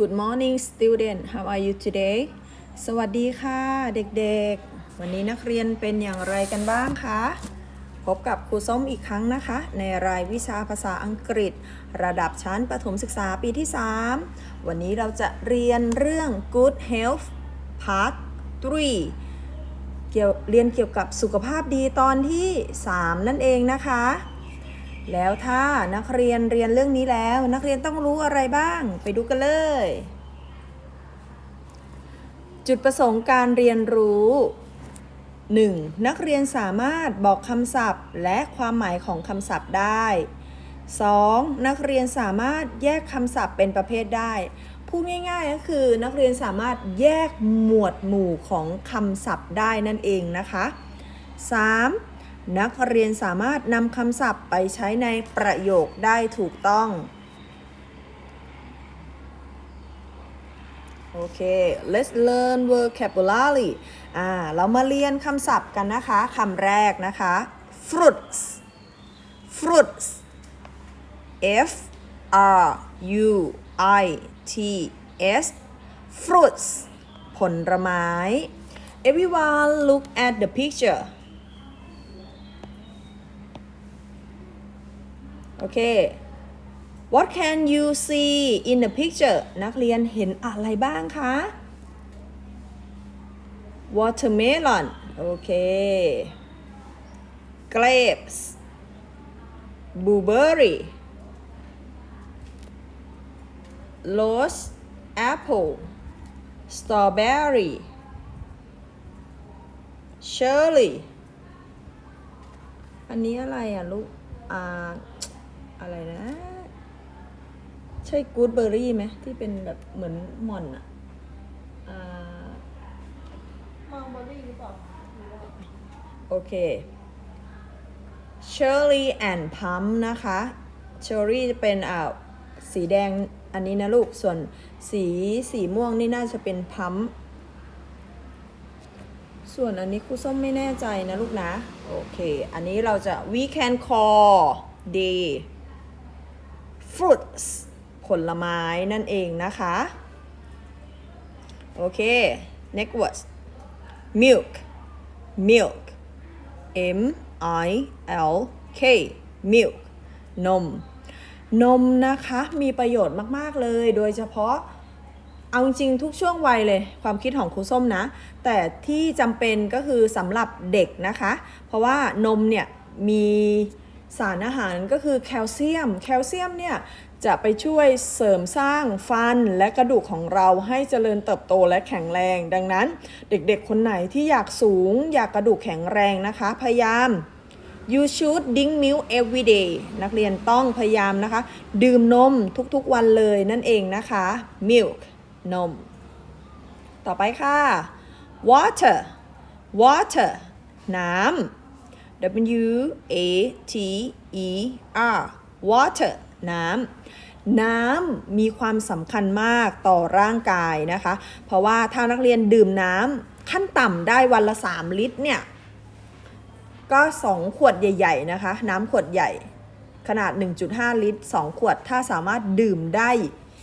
Good morning student how are you today สวัสดีค่ะเด็กๆ วันนี้นักเรียนเป็นอย่างไรกันบ้างคะ พบกับครูส้มอีกครั้งนะคะ ในรายวิชาภาษาอังกฤษ ระดับชั้นประถมศึกษาปีที่ 3 วันนี้เราจะเรียนเรื่อง Good Health Part 3เกี่ยวเรียนเกี่ยวกับสุขภาพดีตอนที่ 3 นั่นเองนะคะ แล้วถ้านักเรียนเรียนเรื่องนี้แล้ว นักเรียนต้องรู้อะไรบ้าง ไปดูกันเลย จุดประสงค์การเรียนรู้ 1. นักเรียนสามารถบอกคำศัพท์ และความหมายของคำศัพท์ได้ 2. นักเรียนสามารถแยกคำศัพท์เป็นประเภทได้ พูดง่ายๆก็คือนักเรียนสามารถแยกหมวดหมู่ของคำศัพท์ได้นั่นเองนะคะ 3. นักเรียนสามารถนำคำศัพท์ไปใช้ในประโยคได้ถูกต้อง โอเค let's learn vocabulary อ่า เรามาเรียนคำศัพท์กันนะคะ คำแรกนะคะ fruits fruits F R U I T S fruits ผลไม้ everyone look at the picture โอเค What can you see in the picture นักเรียนเห็นอะไรบ้างคะ Watermelon โอเค Grapes Blueberry Rose Apple Strawberry Cherry อันนี้อะไรอะลูก อ่า อะไรนะ ใช่กูดเบอร์รี่ไหมที่เป็นแบบเหมือนหม่อนอะอ่ามังเบอร์รี่หรือเปล่าโอเค Cherry and Plum นะคะ Cherry จะเป็นอ่าสีแดงอันนี้นะลูก ส่วนสีสีม่วงนี่น่าจะเป็นพัมส่วนอันนี้ครูส้มไม่แน่ใจนะลูกนะ โอเค อันนี้เราจะ we can call the fruits ผลไม้นั่นเองนะคะ โอเค next word milk milk M I L K milk นม นมนะคะมีประโยชน์มาก ๆ เลย โดยเฉพาะเอาจริงทุกช่วงวัยเลยความคิดของครูส้มนะ แต่ที่จำเป็นก็คือสำหรับเด็กนะคะ เพราะว่านมเนี่ยมี สารอาหารก็คือแคลเซียม แคลเซียมเนี่ยจะไปช่วยเสริมสร้างฟันและกระดูกของเราให้เจริญเติบโตและแข็งแรง ดังนั้นเด็กๆคนไหนที่อยากสูง อยากกระดูกแข็งแรงนะคะ พยายาม you should drink milk every day นักเรียนต้องพยายามนะคะ ดื่มนมทุกๆวันเลยนั่นเองนะคะ milk นม ต่อไปค่ะ water water น้ำ W A T E R water น้ำน้ำมีความสำคัญมากต่อร่างกายนะคะ เพราะว่าถ้านักเรียนดื่มน้ำขั้นต่ำได้วันละ 3 ลิตรเนี่ย ก็ 2 ขวดใหญ่ ๆ นะคะ น้ำขวดใหญ่ขนาด 1.5 ลิตร 2 ขวด ถ้าสามารถดื่มได้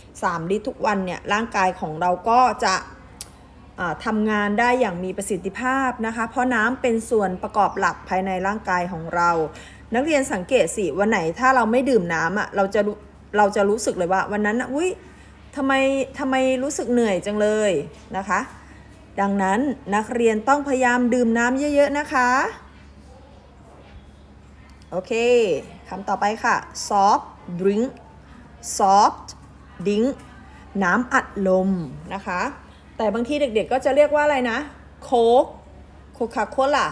3 ลิตรทุกวันเนี่ย ร่างกายของเราก็จะ ทำงานได้อย่างมีประสิทธิภาพนะคะ เพราะน้ำเป็นส่วนประกอบหลักภายในร่างกายของเรา นักเรียนสังเกตสิวันไหนถ้าเราไม่ดื่มน้ำอะเราจะเราจะรู้สึกเลยว่า วันนั้นอุ้ยทำไมทำไมรู้สึกเหนื่อยจังเลยนะคะ ดังนั้นนักเรียนต้องพยายามดื่มน้ำเยอะ ๆ นะคะ โอเคคำต่อไปค่ะ soft drink soft drink น้ำอัดลมนะคะ แต่บางทีเด็กๆก็จะเรียกว่าอะไรนะ โค้กโคคาโคล่า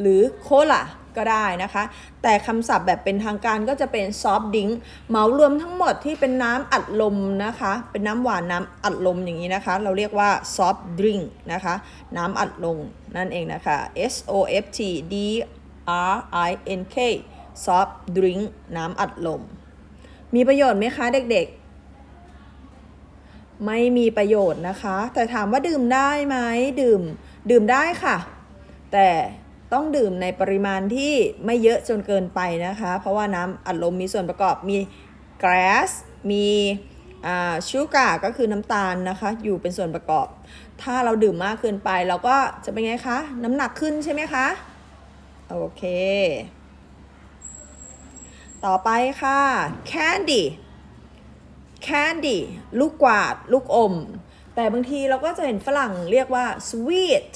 หรือโคล่าก็ได้นะคะ แต่คำศัพท์แบบเป็นทางการก็จะเป็น soft drink เหมารวมทั้งหมดที่เป็นน้ำอัดลมนะคะ เป็นน้ำหวานน้ำอัดลมอย่างนี้นะคะ เราเรียกว่า soft drink นะคะ น้ำอัดลมนั่นเองนะคะ S O F T D R I N K soft drink น้ำอัดลม มีประโยชน์ไหมคะเด็กๆ ไม่มีประโยชน์นะคะ แต่ถามว่าดื่มได้ไหมดื่ม ดื่มได้ค่ะ แต่ต้องดื่มในปริมาณที่ไม่เยอะจนเกินไปนะคะ เพราะว่าน้ำอัดลมมีส่วนประกอบมี gas มีชูการ์ก็คือน้ำตาลนะคะ อยู่เป็นส่วนประกอบ ถ้าเราดื่มมากเกินไปเราก็จะเป็นไงคะ น้ำหนักขึ้นใช่ไหมคะ โอเค ต่อไปค่ะ แคนดี้ candy candy ลูกกวาด ลูกอม แต่บางทีเราก็จะเห็นฝรั่งเรียกว่า sweet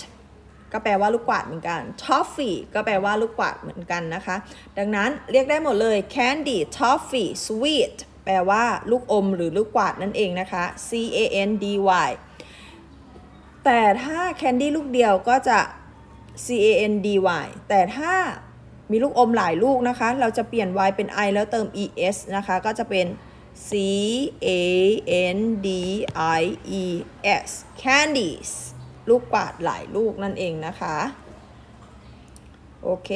ก็แปลว่าลูกกวาดเหมือนกัน toffee ก็แปลว่าลูกกวาดเหมือนกันนะคะ ดังนั้นเรียกได้หมดเลย candy toffee sweet แปลว่าลูกอมหรือลูกกวาดนั่นเองนะคะ C A N D Y แต่ถ้าแคนดี้ลูกเดียวก็จะ C A N D Y แต่ถ้ามีลูกอมหลายลูกนะคะ เราจะเปลี่ยน Y เป็น I แล้วเติม E S นะคะ ก็จะเป็น C A N D I E S candies ลูกกวาดหลายลูกนั่นเองนะคะ โอเค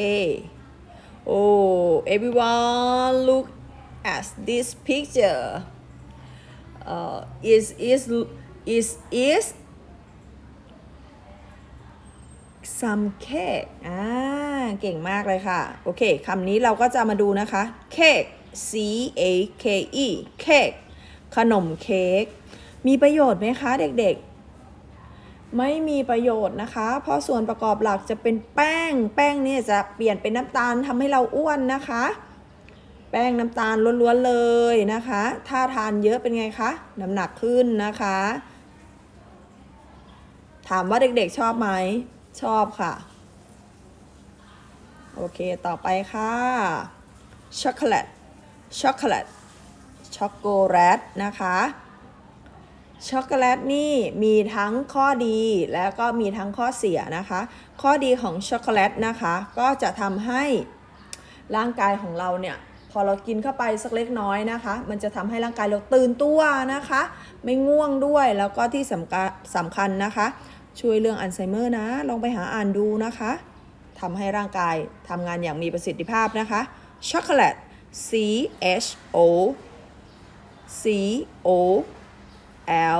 Oh everyone look at this picture uh, is is is is some cake อ่า เก่งมากเลยค่ะ โอเค คำนี้เราก็จะมาดูนะคะ cake C A K E cake ขนมเค้กมีประโยชน์ไหมคะเด็กๆ ไม่มีประโยชน์นะคะ เพราะส่วนประกอบหลักจะเป็นแป้ง แป้งนี่จะเปลี่ยนเป็นน้ำตาลทำให้เราอ้วนนะคะ แป้งน้ำตาลล้วนๆเลยนะคะ ถ้าทานเยอะเป็นไงคะน้ำหนักขึ้นนะคะ ถามว่าเด็กๆชอบไหมชอบค่ะ โอเค ต่อไปค่ะช็อกโกแลต ช็อกโกแลตช็อกโกแลตนะคะช็อกโกแลตนี่มีทั้งข้อดีแล้วก็มีทั้งข้อเสียนะคะ ข้อดีของช็อกโกแลตนะคะ ก็จะทำให้ร่างกายของเราเนี่ยพอเรากินเข้าไปสักเล็กน้อยนะคะ มันจะทำให้ร่างกายเราตื่นตัวนะคะ ไม่ง่วงด้วยแล้วก็ที่สำคัญสำคัญนะคะ ช่วยเรื่องอัลไซเมอร์นะ ลองไปหาอ่านดูนะคะทำให้ร่างกายทำงานอย่างมีประสิทธิภาพนะคะช็อกโกแลต C H O C O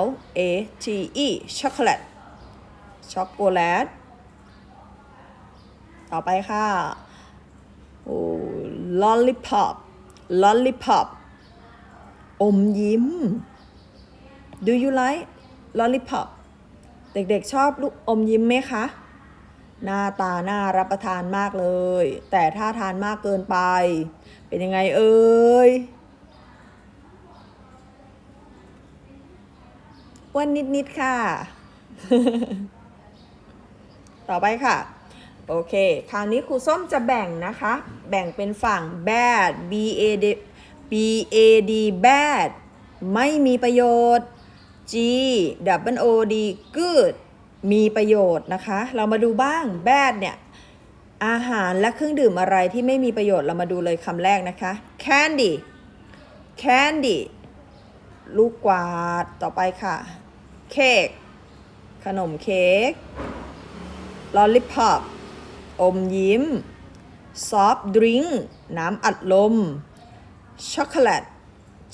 L A T E ช็อกโกแลตช็อกโกแลต ต่อไปค่ะโอ้ lollipop lollipop อมยิ้ม do you like lollipop เด็กๆชอบลูกอมยิ้มไหมคะ หน้าตาน่ารับประทานมากเลย แต่ถ้าทานมากเกินไป เป็นยังไงเอ่ยอ้วนนิดๆค่ะ ต่อไปค่ะ โอเค คราวนี้ครูส้มจะแบ่งนะคะ แบ่งเป็นฝั่ง bad b a d b a d bad ไม่มีประโยชน์ G W O D good มีประโยชน์นะคะ เรามาดูบ้าง bad เนี่ยอาหารและเครื่องดื่มอะไรที่ไม่มีประโยชน์เรามาดูเลยคำแรกนะคะ candy candy ลูกกวาดต่อไปค่ะเค้กขนมเค้ก lollipop อมยิ้ม soft drink น้ำอัดลม ช็อกโกแลต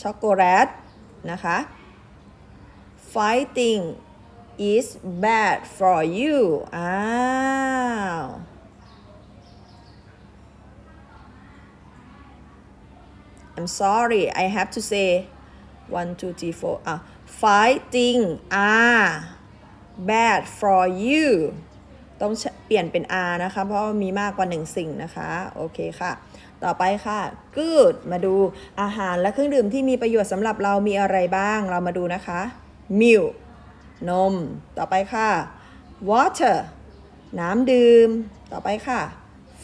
ช็อกโกแลต นะคะ fighting is bad for you อ้าว I'm sorry I have to say one two three four อะ fighting are bad for you ต้องเปลี่ยนเป็น R นะคะ เพราะมีมากกว่าหนึ่งสิ่งนะคะ โอเคค่ะ ต่อไปค่ะ good มาดูอาหารและเครื่องดื่มที่มีประโยชน์สำหรับเรามีอะไรบ้าง เรามาดูนะคะ milk นม ต่อไปค่ะ water น้ำดื่ม ต่อไปค่ะ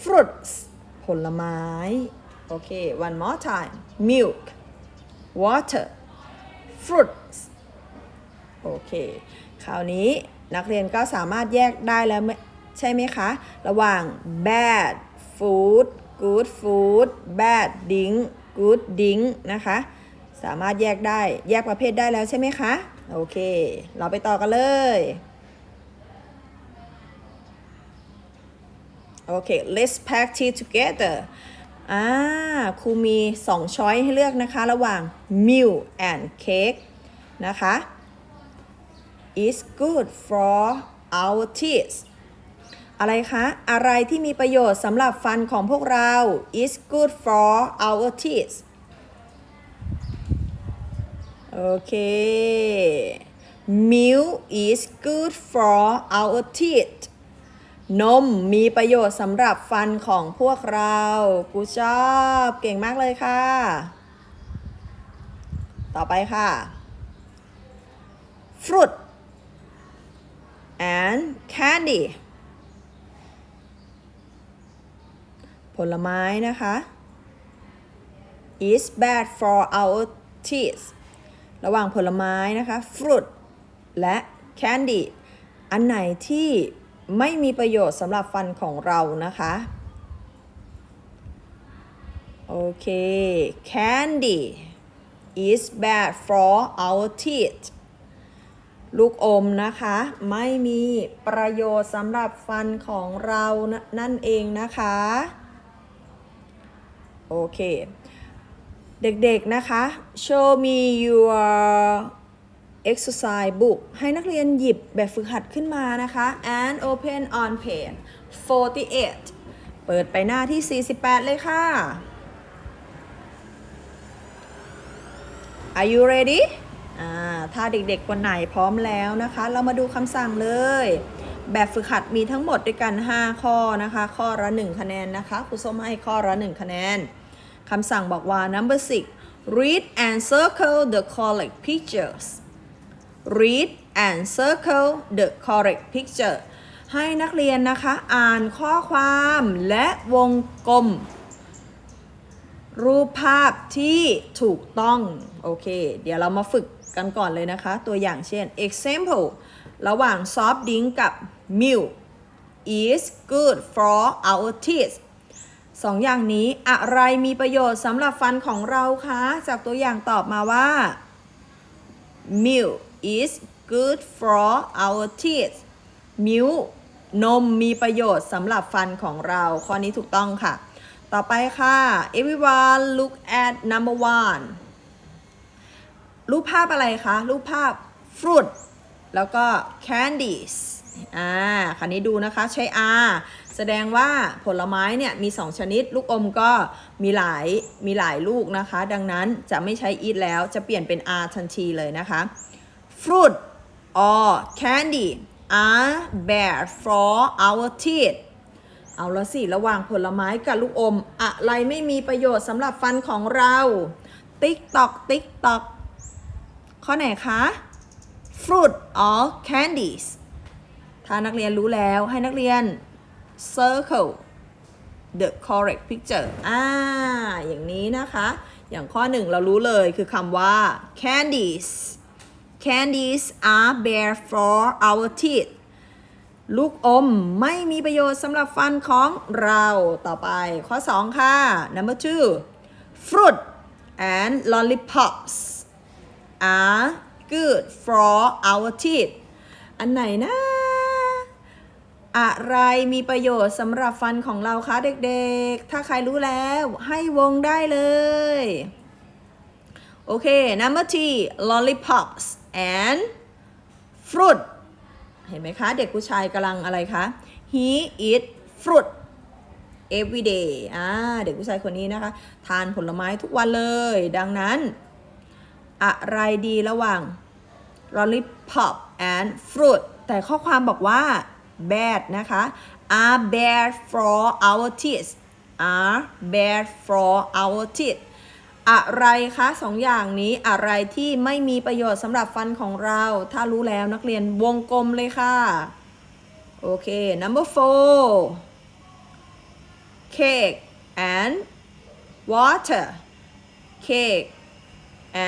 fruits ผลไม้ โอเค one more time milk water fruits โอเค คราวนี้นักเรียนก็สามารถแยกได้แล้วไหมใช่ไหมคะ ระหว่าง bad food good food bad drink good drink นะคะ สามารถแยกได้ แยกประเภทได้แล้วใช่ไหมคะ โอเค เราไปต่อกันเลย โอเค let's practice together อ่าครูมีสองช้อยให้เลือกนะคะ ระหว่าง milk and cake นะคะ is good for our teeth อะไรคะ อะไรที่มีประโยชน์สำหรับฟันของพวกเรา is good for our teeth โอเค milk is good for our teeth นมมีประโยชน์สำหรับฟันของพวกเรา กูชอบเก่งมากเลยค่ะ ต่อไปค่ะ fruit and candy ผลไม้นะคะ is bad for our teeth ระหว่างผลไม้นะคะ fruit และ candy อันไหนที่ไม่มีประโยชน์สำหรับฟันของเรานะคะโอเค candy is bad for our teeth ลูกอมนะคะ ไม่มีประโยชน์สำหรับฟันของเรานั่นเองนะคะ โอเค เด็กๆนะคะ show me your exercise book ให้นักเรียนหยิบแบบฝึกหัดขึ้นมานะคะ and open on page 48 เปิดไปหน้าที่ 48 เลยค่ะ Are you ready อ่าถ้าเด็กๆคนไหนพร้อมแล้วนะคะ เรามาดูคำสั่งเลย แบบฝึกหัดมีทั้งหมดด้วยกัน 5 ข้อนะคะ ข้อละ 1 คะแนนนะคะครูส้มให้ข้อละ 1 คะแนน คำสั่งบอกว่า number six read and circle the correct pictures read and circle the correct picture ให้นักเรียนนะคะ อ่านข้อความและวงกลม รูปภาพที่ถูกต้อง โอเค เดี๋ยวเรามาฝึกกันก่อนเลยนะคะ ตัวอย่างเช่น example ระหว่าง soft drink กับ milk is good for our teeth สองอย่างนี้อะไรมีประโยชน์สำหรับฟันของเราคะ จากตัวอย่างตอบมาว่า milk is good for our teeth milk นมมีประโยชน์สำหรับฟันของเรา ข้อนี้ถูกต้องค่ะ ต่อไปค่ะ everyone look at number one รูปภาพอะไรคะ รูปภาพ fruit แล้วก็ candies อ่าคันนี้ดูนะคะ ใช้ R แสดงว่าผลไม้เนี่ยมี 2 ชนิด ลูกอมก็มีหลายมีหลายลูกนะคะ ดังนั้นจะไม่ใช้ eat แล้วจะเปลี่ยนเป็น R ทันทีเลยนะคะ fruit or candy are bad for our teeth เอาละสิ ระหว่างผลไม้กับลูกอม อะไรไม่มีประโยชน์สำหรับฟันของเรา ติ๊กตอก ติ๊กตอก ข้อไหนคะ fruit or candies ถ้านักเรียนรู้แล้วให้นักเรียน circle the correct picture อ่า อย่างนี้นะคะ อย่างข้อหนึ่งเรารู้เลยคือคำว่า candies candies are bad for our teeth ลูกอมไม่มีประโยชน์สำหรับฟันของเราต่อไปข้อ 2 ค่ะ number two fruit and lollipops are good for our teeth อันไหนนะ อะไรมีประโยชน์สำหรับฟันของเราคะเด็กๆ ถ้าใครรู้แล้วให้วงได้เลย โอเค number three lollipops and fruit เห็นไหมคะ เด็กผู้ชายกำลังอะไรคะ he eat fruit every day อ่า เด็กผู้ชายคนนี้นะคะ ทานผลไม้ทุกวันเลย ดังนั้น อะไรดีระหว่าง lollipop and fruit แต่ข้อความบอกว่า bad นะคะ are bad for our teeth are bad for our teeth อะไรคะสองอย่างนี้อะไรที่ไม่มีประโยชน์สำหรับฟันของเรา ถ้ารู้แล้วนักเรียนวงกลมเลยค่ะ โอเค number four cake and water cake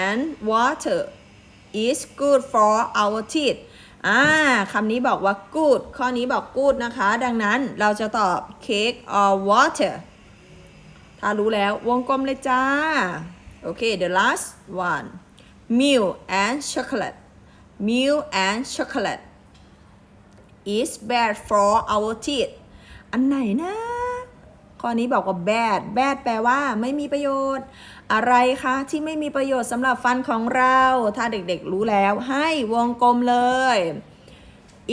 and water is good for our teeth อ่าคำนี้บอกว่า good ข้อนี้บอก good นะคะ ดังนั้นเราจะตอบ cake or water ถ้ารู้แล้ววงกลมเลยจ้า โอเค the last one milk and chocolate milk and chocolate is bad for our teeth อันไหนนะ ข้อนี้บอกว่า bad bad แปลว่าไม่มีประโยชน์ อะไรคะที่ไม่มีประโยชน์สำหรับฟันของเรา ถ้าเด็กๆรู้แล้วให้วงกลมเลย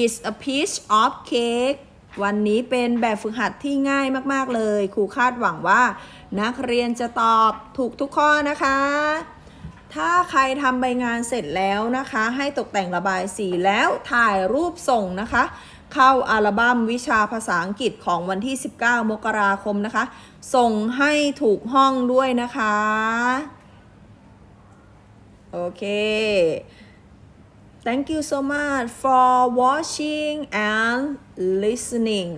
is a piece of cake วันนี้เป็นแบบฝึกหัดที่ง่ายมากๆเลย ครูคาดหวังว่า นักเรียนจะตอบถูกทุกข้อนะคะถถ้าใครทำใบงานเสร็จแล้วนะคะ ให้ตกแต่งระบายสีแล้วถ่ายรูปส่งนะคะ เข้าอัลบั้มวิชาภาษาอังกฤษของวันที่ 19 มกราคมนะคะ ส่งให้ถูกห้องด้วยนะคะ โอเค Thank you so much for watching and listening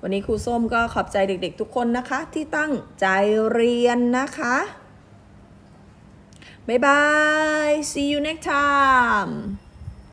วันนี้ครูส้มก็ขอบใจเด็กๆทุกคนนะคะ ที่ตั้งใจเรียนนะคะ บ๊ายบาย see you next time